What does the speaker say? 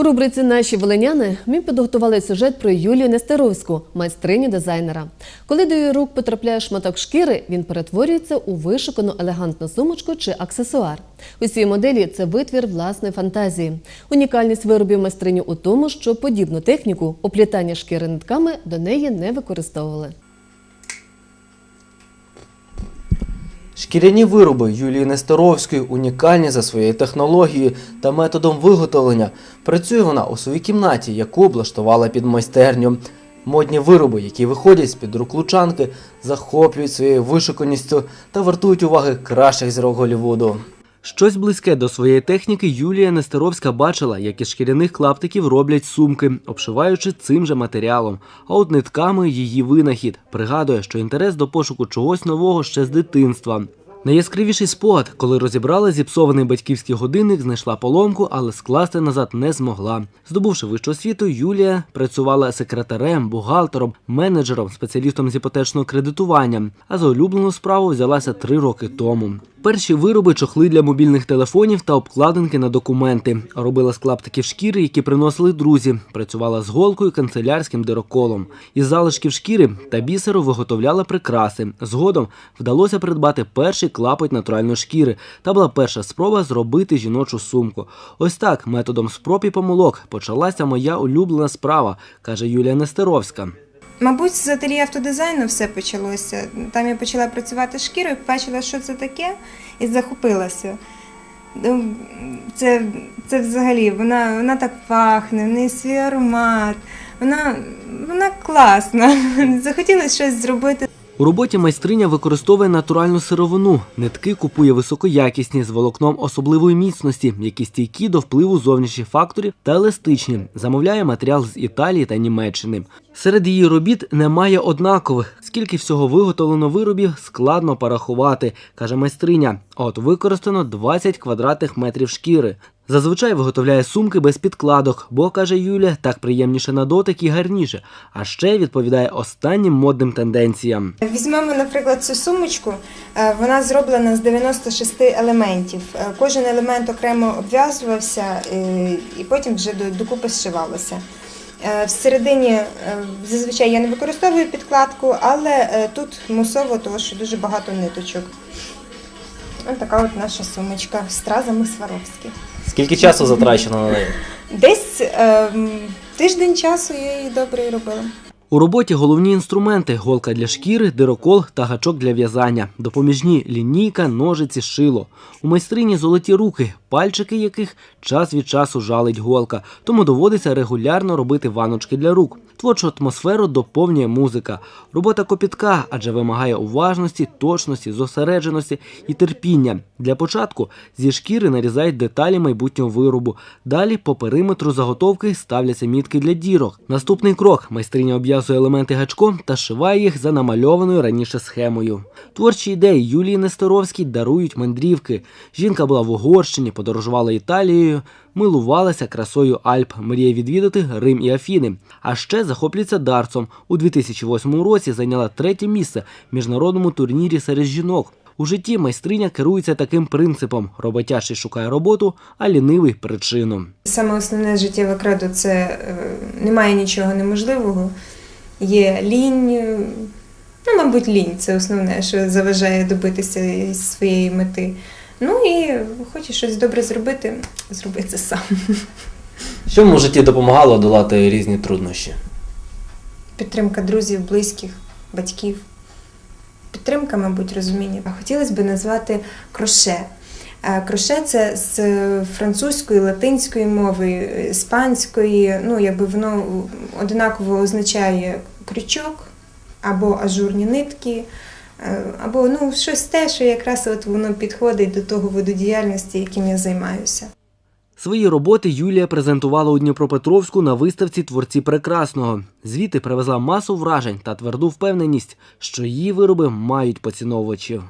У рубриці Наші волиняни ми підготували сюжет про Юлію Нестеровську, майстриню дизайнера. Коли до її рук потрапляє шматок шкіри, він перетворюється у вишукану елегантну сумочку чи аксесуар. Усі моделі це витвір власної фантазії. Унікальність виробів майстрині у тому, що подібну техніку оплітання шкіри нитками до неї не використовували. Шкіряні вироби Юлії Нестеровської унікальні за своєю технологією та методом виготовлення. Працює вона у своїй кімнаті, яку облаштувала під майстерню. Модні вироби, які виходять з-під рук лучанки, захоплюють своєю вишуканістю та вартують уваги кращих зірок Голлівуду. Щось близьке до своєї техніки Юлія Нестеровська бачила, як із шкіряних клаптиків роблять сумки, обшиваючи цим же матеріалом. А от нитками її винахід пригадує, що інтерес до пошуку чогось нового ще з дитинства. Найяскравіший спогад, коли розібрала зіпсований батьківський годинник, знайшла поломку, але скласти назад не змогла. Здобувши вищу освіту, Юлія працювала секретарем, бухгалтером, менеджером, спеціалістом з іпотечного кредитування. А за улюблену справу взялася три роки тому. Перші вироби чохли для мобільних телефонів та обкладинки на документи. Робила з клаптиків шкіри, які приносили друзі. Працювала з голкою, канцелярським дироколом. Із залишків шкіри та бісеру виготовляла прикраси. Згодом вдалося придбати перший клапоть натуральної шкіри. Та була перша спроба зробити жіночу сумку. Ось так, методом спроб і помилок, почалася моя улюблена справа, каже Юлія Нестеровська. Мабуть, з ательє автодизайну все почалося. Там я почала працювати шкірою, побачила, що це таке, і захопилася. Ну, Це, це взагалі, вона, вона так пахне, в неї свій аромат, вона, вона класна. Захотілося щось зробити. У роботі майстриня використовує натуральну сировину. Нитки купує високоякісні з волокном особливої міцності, які стійкі до впливу зовнішніх факторів та еластичні. Замовляє матеріал з Італії та Німеччини. Серед її робіт немає однакових. Скільки всього виготовлено виробів, складно порахувати, каже майстриня. От використано 20 квадратних метрів шкіри. Зазвичай виготовляє сумки без підкладок, бо каже Юля, так приємніше на дотик і гарніше. А ще відповідає останнім модним тенденціям. Візьмемо, наприклад, цю сумочку. Е, Вона зроблена з 96 елементів. Е, Кожен елемент окремо обв'язувався е, і потім вже до- докупи зшивалося. Е, Всередині е, зазвичай я не використовую підкладку, але е, тут мусово, тому що дуже багато ниточок. Ось така от наша сумочка з стразами Сваровські. Скільки часу затрачено на неї? Десь е, тиждень часу я її добре робила. У роботі головні інструменти: голка для шкіри, дирокол та гачок для в'язання, допоміжні лінійка, ножиці, шило. У майстрині золоті руки, пальчики яких час від часу жалить голка, тому доводиться регулярно робити ваночки для рук. Творчу атмосферу доповнює музика. Робота копітка, адже вимагає уважності, точності, зосередженості і терпіння. Для початку зі шкіри нарізають деталі майбутнього виробу. Далі по периметру заготовки ставляться мітки для дірок. Наступний крок майстриня обв'язує елементи гачком та шиває їх за намальованою раніше схемою. Творчі ідеї Юлії Нестеровській дарують мандрівки. Жінка була в Угорщині, подорожувала Італією, милувалася красою Альп, мріє відвідати Рим і Афіни. А ще захоплюється дарцом. У 2008 році зайняла третє місце в міжнародному турнірі серед жінок. У житті майстриня керується таким принципом: роботящий шукає роботу, а лінивий причину. Саме основне життєве кредо це е, немає нічого неможливого. Є лінь. е, Ну, мабуть, лінь це основне, що заважає добитися своєї мети. Ну і хочеш щось добре зробити, зроби це сам. Що в житті допомагало долати різні труднощі? Підтримка друзів, близьких, батьків. Підтримка, мабуть, розуміння. А Хотілося б назвати кроше. Е, Кроше це з французької, латинської мови, іспанської. Ну, якби воно однаково означає крючок або ажурні нитки, або ну, щось те, що якраз от воно підходить до того виду діяльності, яким я займаюся. Свої роботи Юлія презентувала у Дніпропетровську на виставці Творці прекрасного. Звідти привезла масу вражень та тверду впевненість, що її вироби мають поціновувачів.